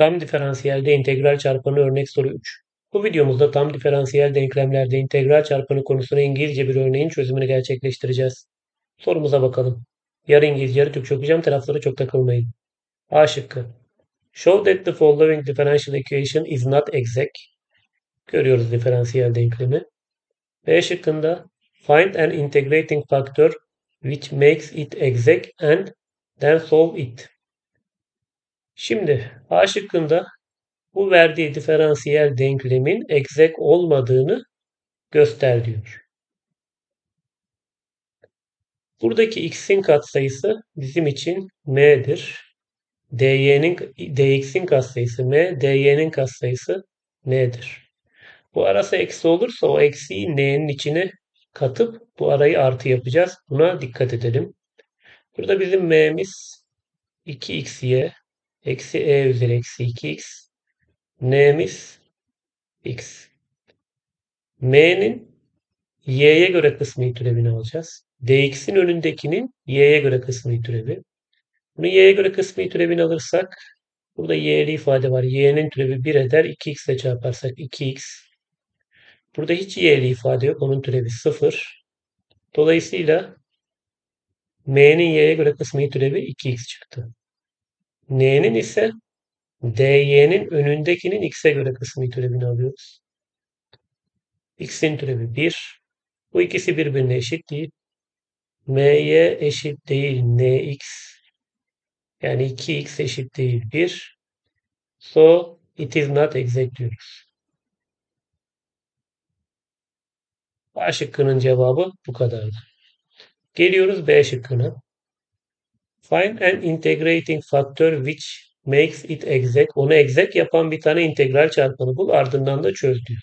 Tam diferansiyelde integral çarpanı örnek soru 3. Bu videomuzda tam diferansiyel denklemlerde integral çarpanı konusuna İngilizce bir örneğin çözümünü gerçekleştireceğiz. Sorumuza bakalım. Yarı İngilizce, yarı Türkçe okuyacağım. Taraflara çok takılmayın. A şıkkı. Show that the following differential equation is not exact. Görüyoruz diferansiyel denklemi. B şıkkında find an integrating factor which makes it exact and then solve it. Şimdi A şıkkında bu verdiği diferansiyel denklemin egzek olmadığını göster diyor. Buradaki x'in katsayısı bizim için m'dir. dy'nin dx'in katsayısı m, dy'nin katsayısı n'dir. Bu arası eksi olursa o eksiyi n'nin içine katıp bu arayı artı yapacağız. Buna dikkat edelim. Burada bizim m'miz 2xy eksi e üzeri eksi 2x n'miz x. m'nin y'ye göre kısmi türevini alacağız. dx'in önündekinin y'ye göre kısmi türevi. Bunu y'ye göre kısmi türevini alırsak burada y'li ifade var. y'nin türevi 1 eder. 2x ile çarparsak 2x. Burada hiç y'li ifade yok. Onun türevi 0. Dolayısıyla m'nin y'ye göre kısmi türevi 2x çıktı. N'nin ise dy'nin önündekinin x'e göre kısmi türevini alıyoruz. x'in türevi 1. Bu ikisi birbirine eşit değil. m'ye eşit değil nx. Yani 2x eşit değil 1. So it is not exact diyoruz. A şıkkının cevabı bu kadardı. Geliyoruz B şıkkına. Find an integrating factor which makes it exact. Onu exact yapan bir tane integral çarpanı bul. Ardından da çöz diyor.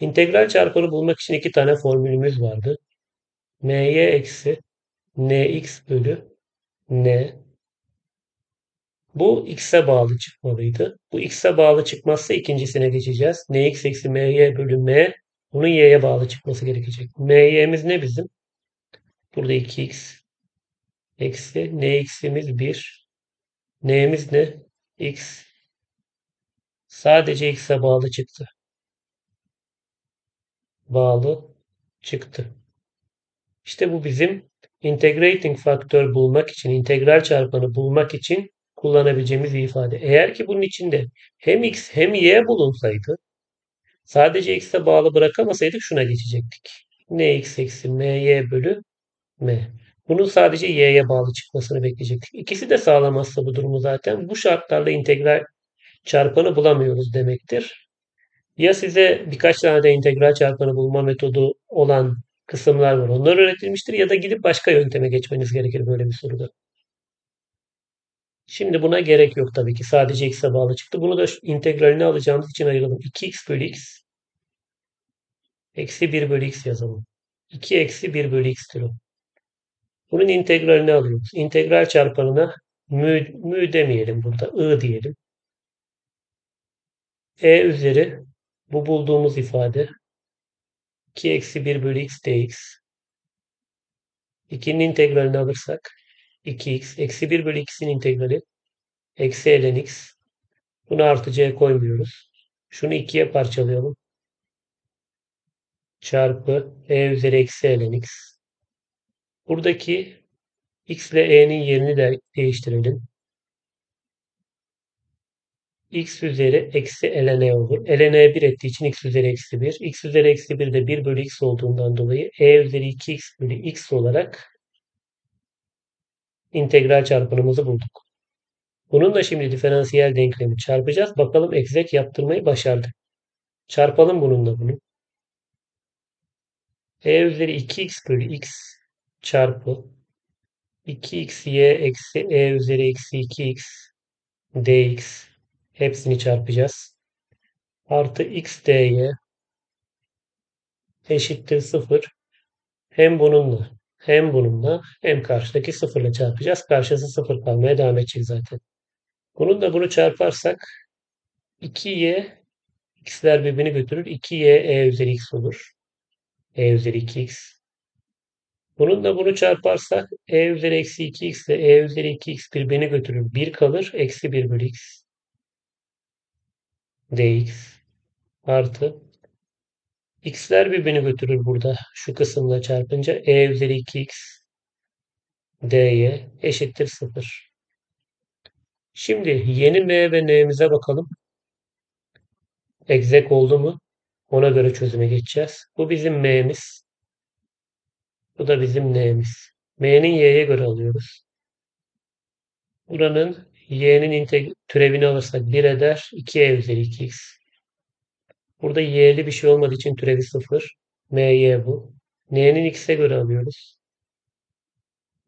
İntegral çarpanı bulmak için iki tane formülümüz vardı. my eksi nx bölü n. Bu x'e bağlı çıkmalıydı. Bu x'e bağlı çıkmazsa ikincisine geçeceğiz. nx eksi my bölü m. Bunun y'ye bağlı çıkması gerekecek. my'miz ne bizim? Burada 2x eksi nx'imiz 1. n'miz ne? x. Sadece x'e bağlı çıktı. Bağlı çıktı. İşte bu bizim integrating faktör bulmak için, integral çarpanı bulmak için kullanabileceğimiz ifade. Eğer ki bunun içinde hem x hem y bulunsaydı sadece x'e bağlı bırakamasaydık şuna geçecektik. nx eksi my bölü m. Bunun sadece y'ye bağlı çıkmasını bekleyecektik. İkisi de sağlamazsa bu durumu zaten bu şartlarla integral çarpanı bulamıyoruz demektir. Ya size birkaç tane de integral çarpanı bulma metodu olan kısımlar var. Onlar öğretilmiştir ya da gidip başka yönteme geçmeniz gerekir böyle bir soruda. Şimdi buna gerek yok tabii ki. Sadece x'e bağlı çıktı. Bunu da integralini alacağımız için ayıralım. 2x bölü x eksi 1 bölü x yazalım. 2 eksi 1 bölü x'tir o. Bunun integralini alıyoruz. İntegral çarpanına mü, mü demeyelim burada. I diyelim. E üzeri bu bulduğumuz ifade 2 eksi 1 bölü x dx. 2'nin integralini alırsak 2x eksi 1 bölü x'in integrali eksi ln x. Bunu artı c koymuyoruz. Şunu 2'ye parçalayalım. Çarpı e üzeri eksi ln x. Buradaki x ile e'nin yerini de değiştirelim. x üzeri eksi ln olur. ln e 1 ettiği için x üzeri eksi 1. x üzeri eksi 1 de 1 bölü x olduğundan dolayı e üzeri 2x bölü x olarak integral çarpanımızı bulduk. Bunun da şimdi diferansiyel denklemi çarpacağız. Bakalım egzek yaptırmayı başardık. Çarpalım bununla bunu. e üzeri 2x bölü x çarpı 2xy eksi e üzeri eksi 2x dx hepsini çarpacağız. Artı x dy eşittir 0. Hem bununla hem bununla hem karşıdaki sıfırla çarpacağız. Karşısı sıfır kalmaya devam edecek zaten. Bunun da bunu çarparsak 2y x'ler birbirini götürür. 2y e üzeri x olur. e üzeri 2x. Bunun da bunu çarparsak e üzeri eksi 2x ile e üzeri 2x birbirini götürür. 1 kalır. Eksi 1 bölü x. dx artı x'ler birbirini götürür burada. Şu kısımla çarpınca e üzeri 2x dy eşittir 0. Şimdi yeni m ve n'mize bakalım. Exec oldu mu? Ona göre çözüme geçeceğiz. Bu bizim m'miz. Bu da bizim n'miz. m'nin y'ye göre alıyoruz. Buranın y'nin türevini alırsak 1 eder. 2e üzeri 2x. Burada y'li bir şey olmadığı için türevi 0. my bu. n'nin x'e göre alıyoruz.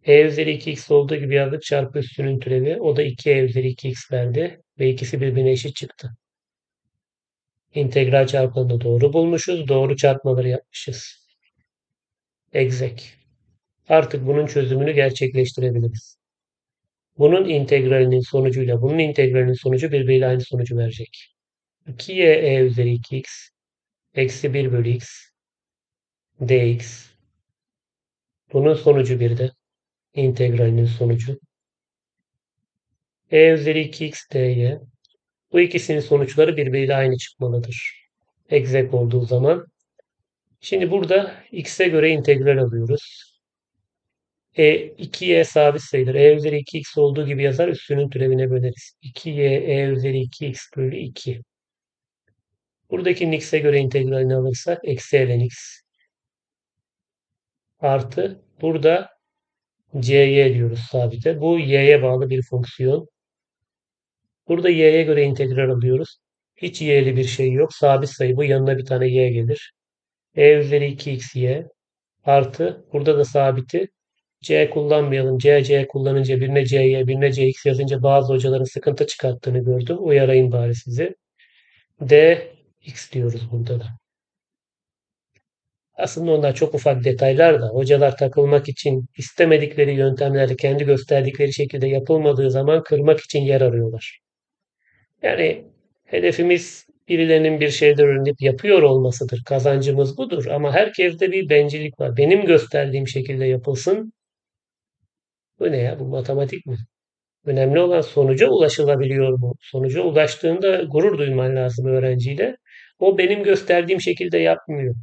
e üzeri 2x olduğu gibi yazdık. Çarpı üstünün türevi. O da 2e üzeri 2x verdi. Ve ikisi birbirine eşit çıktı. İntegral çarpanını doğru bulmuşuz. Doğru çarpmaları yapmışız. Exec. Artık bunun çözümünü gerçekleştirebiliriz. Bunun integralinin sonucuyla bunun integralinin sonucu birbiriyle aynı sonucu verecek. 2y e üzeri 2x eksi 1 bölü x dx bunun sonucu bir de integralinin sonucu e üzeri 2x dy bu ikisinin sonuçları birbiriyle aynı çıkmalıdır. Exec olduğu zaman. Şimdi burada x'e göre integral alıyoruz. E 2y sabit sayıdır. E üzeri 2x olduğu gibi yazar üstünün türevine böleriz. 2y e üzeri 2x bölü 2. Buradaki x'e göre integralini alırsak eksi ln x artı burada cy diyoruz sabite. Bu y'ye bağlı bir fonksiyon. Burada y'ye göre integral alıyoruz. Hiç y'li bir şey yok. Sabit sayı bu. Yanına bir tane y gelir. E üzeri 2xy artı burada da sabiti C kullanmayalım. C, C kullanınca birine C'ye, birine CX yazınca bazı hocaların sıkıntı çıkarttığını gördüm. Uyarayım bari sizi. D, X diyoruz burada da. Aslında onlar çok ufak detaylar da hocalar takılmak için istemedikleri yöntemlerle kendi gösterdikleri şekilde yapılmadığı zaman kırmak için yer arıyorlar. Yani hedefimiz birilerinin bir şeyler öğrenip yapıyor olmasıdır. Kazancımız budur. Ama herkeste bir bencillik var. Benim gösterdiğim şekilde yapılsın. Bu ne ya? Bu matematik mi? Önemli olan sonuca ulaşılabiliyor mu? Sonuca ulaştığında gurur duyman lazım öğrenciyle. O benim gösterdiğim şekilde yapmıyor.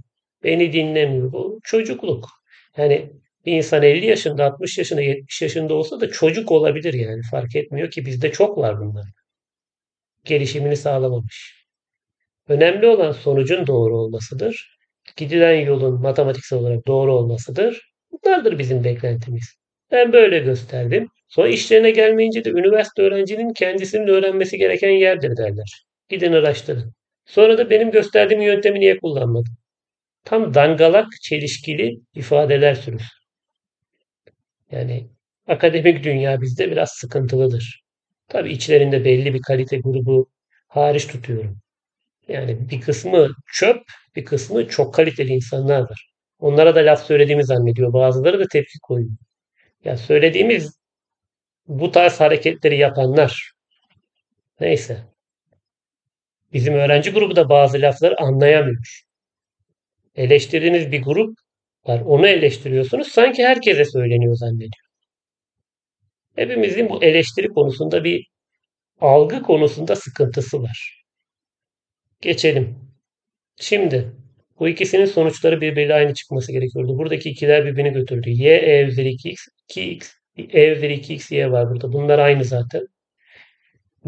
Beni dinlemiyor. Bu çocukluk. Yani bir insan 50 yaşında, 60 yaşında, 70 yaşında olsa da çocuk olabilir yani. Fark etmiyor ki bizde çok var bunlar. Gelişimini sağlamamış. Önemli olan sonucun doğru olmasıdır. Gidilen yolun matematiksel olarak doğru olmasıdır. Bunlardır bizim beklentimiz. Ben böyle gösterdim. Sonra işlerine gelmeyince de üniversite öğrencinin kendisinin öğrenmesi gereken yerdir derler. Gidin araştırın. Sonra da benim gösterdiğim yöntemi niye kullanmadın? Tam dangalak, çelişkili ifadeler sürür. Yani akademik dünya bizde biraz sıkıntılıdır. Tabi içlerinde belli bir kalite grubu hariç tutuyorum. Yani bir kısmı çöp, bir kısmı çok kaliteli insanlar var. Onlara da laf söylediğimi zannediyor. Bazıları da tepki koyuyor. Ya söylediğimiz bu tarz hareketleri yapanlar neyse. Bizim öğrenci grubu da bazı lafları anlayamıyor. Eleştirdiğiniz bir grup var. Onu eleştiriyorsunuz. Sanki herkese söyleniyor zannediyor. Hepimizin bu eleştiri konusunda bir algı konusunda sıkıntısı var. Geçelim. Şimdi bu ikisinin sonuçları birbiriyle aynı çıkması gerekiyordu. Buradaki ikiler birbirini götürdü. y e üzeri 2x, 2x, e üzeri 2x y var burada. Bunlar aynı zaten.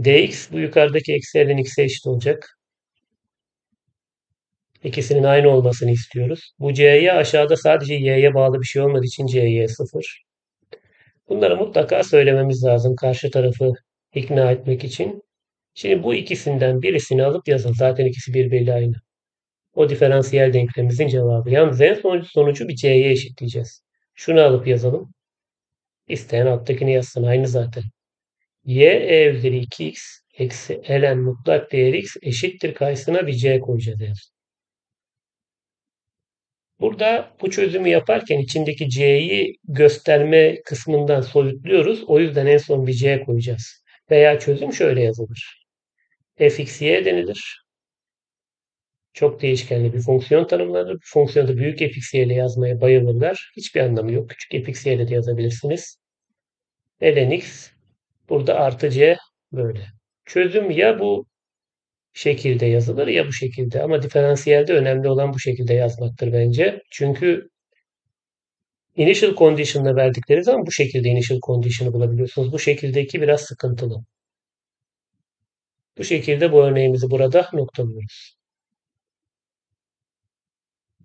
dx bu yukarıdaki eksi ln x'e eşit olacak. İkisinin aynı olmasını istiyoruz. Bu c'ye aşağıda sadece y'ye bağlı bir şey olmadığı için c'ye 0. Bunları mutlaka söylememiz lazım karşı tarafı ikna etmek için. Şimdi bu ikisinden birisini alıp yazın. Zaten ikisi birbiriyle aynı. O diferansiyel denklemimizin cevabı. Yalnız en sonucu, sonucu bir c'ye eşitleyeceğiz. Şunu alıp yazalım. İsteyen alttakini yazsın. Aynı zaten. y e üzeri 2x eksi ln mutlak değeri x eşittir karşısına bir c koyacağız. Yani. Burada bu çözümü yaparken içindeki c'yi gösterme kısmından soyutluyoruz. O yüzden en son bir c koyacağız. Veya çözüm şöyle yazılır. Fx y denilir. Çok değişkenli bir fonksiyon tanımlanır. Bu fonksiyonu büyük fx y ile yazmaya bayılırlar. Hiçbir anlamı yok. Küçük fx y ile de yazabilirsiniz. ln x burada artı c böyle. Çözüm ya bu şekilde yazılır ya bu şekilde. Ama diferansiyelde önemli olan bu şekilde yazmaktır bence. Çünkü initial condition'la verdikleri zaman bu şekilde initial condition'ı bulabiliyorsunuz. Bu şekildeki biraz sıkıntılı. Bu şekilde bu örneğimizi burada noktalıyoruz.